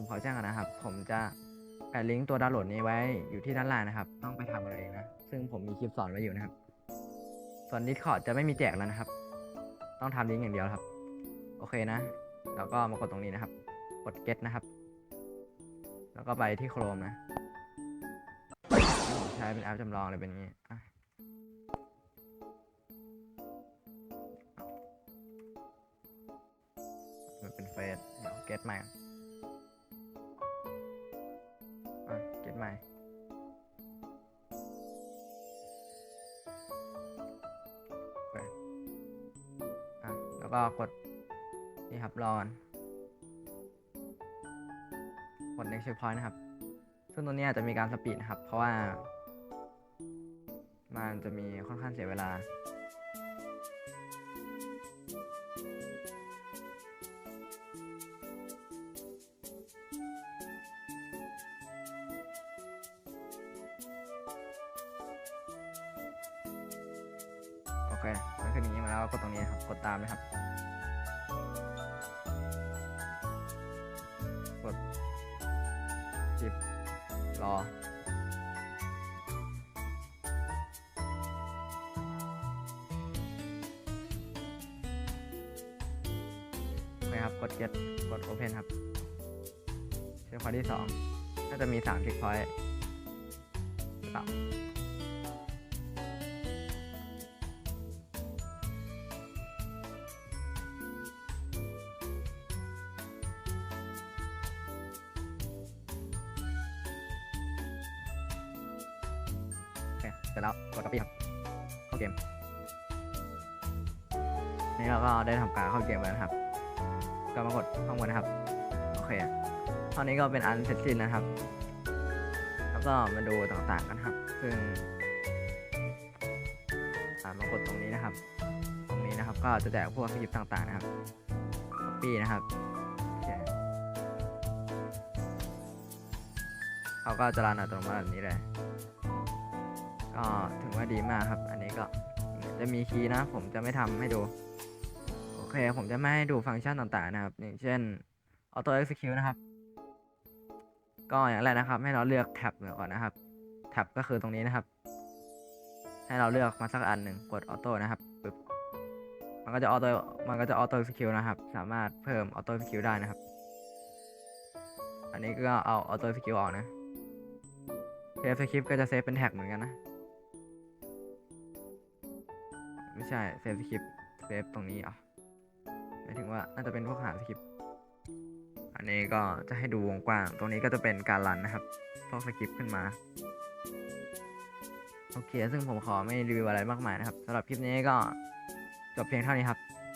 ผมขอแจ้งก่อนนะครับ ผมจะแปะลิงก์ตัวดาวน์โหลดนี้ไว้อยู่ที่ด้านล่างนะครับ ต้องไปทำอะไรเองนะ ซึ่งผมมีคลิปสอนไว้อยู่นะครับ ส่วน Discord จะไม่มีแจกแล้วนะครับ ต้องทำลิงก์อย่างเดียวครับ โอเคนะ แล้วก็มากดตรงนี้นะครับ กด get นะครับ แล้วก็ไปที่ Chrome นะใช้เป็นแอปจำลองเลยเป็นอย่างนี้มันเป็นเฟซเดี๋ยว get ใหม่อ่ แล้วก็กดนี่ครับรอนกด next checkpoint นะครับ ซึ่งตัวนี้อาจจะมีการสปีดนะครับ เพราะว่า มันจะมีค่อนข้างเสียเวลา เคมันขึ้นอย่างนี้มาแล้วก็กดตรงนี้นะครับกดตามนะครับ กดจิบรอโอเคครับ กด get กด open ครับเช็คพอยที่สองน่าจะมีสามเช็คพอยต์หรือเปล่า ร็จแล้วกด copy ครับเข้าเกม นี่เราก็ได้ทำการเข้าเกมแล้วนะครับ ก็มากดข้างบนนะครับ โอเคเท่านี้ก็เป็นอันเสร็จสิ้นนะครับ แล้วก็มาดูต่างๆกันครับ ซึ่งอ่ามากดตรงนี้นะครับ ตรงนี้นะครับ ก็จะแจกพวกสคริปต่างๆนะครับ copy นะครับโอเคเขาก็จะรันอัตโนมัติแบบนี้เลย ก็ถือว่าดีมากครับ อันนี้ก็จะมีคีย์นะ ผมจะไม่ทำให้ดู โอเค ผมจะไม่ให้ดูฟังก์ชันต่างๆนะครับ อย่างเช่น auto execute นะครับ ก็อย่างแรกนะครับ ให้เราเลือกแท็บก่อนนะครับ แท็บก็คือตรงนี้นะครับ ให้เราเลือกมาสักอันหนึ่งกด auto นะครับปึ๊บ มันก็จะ auto มันก็จะ auto execute นะครับ สามารถเพิ่ม auto execute ได้นะครับ อันนี้ก็เอา auto execute ออกนะเซฟสคริปต์ก็จะเซฟเป็นแท็กเหมือนกันนะ ไม่ใช่เซฟสคริปเซฟตรงนี้อะหมายถึงว่าน่าจะเป็นพวกหาสคริปอันนี้ก็จะให้ดูวงกว้าง ตรงนี้ก็จะเป็นการรันนะครับ พวกสคริปขึ้นมา โอเค ซึ่งผมขอไม่รีวิวอะไรมากมายนะครับสำหรับคลิปนี้ก็จบเพียงเท่านี้ครับ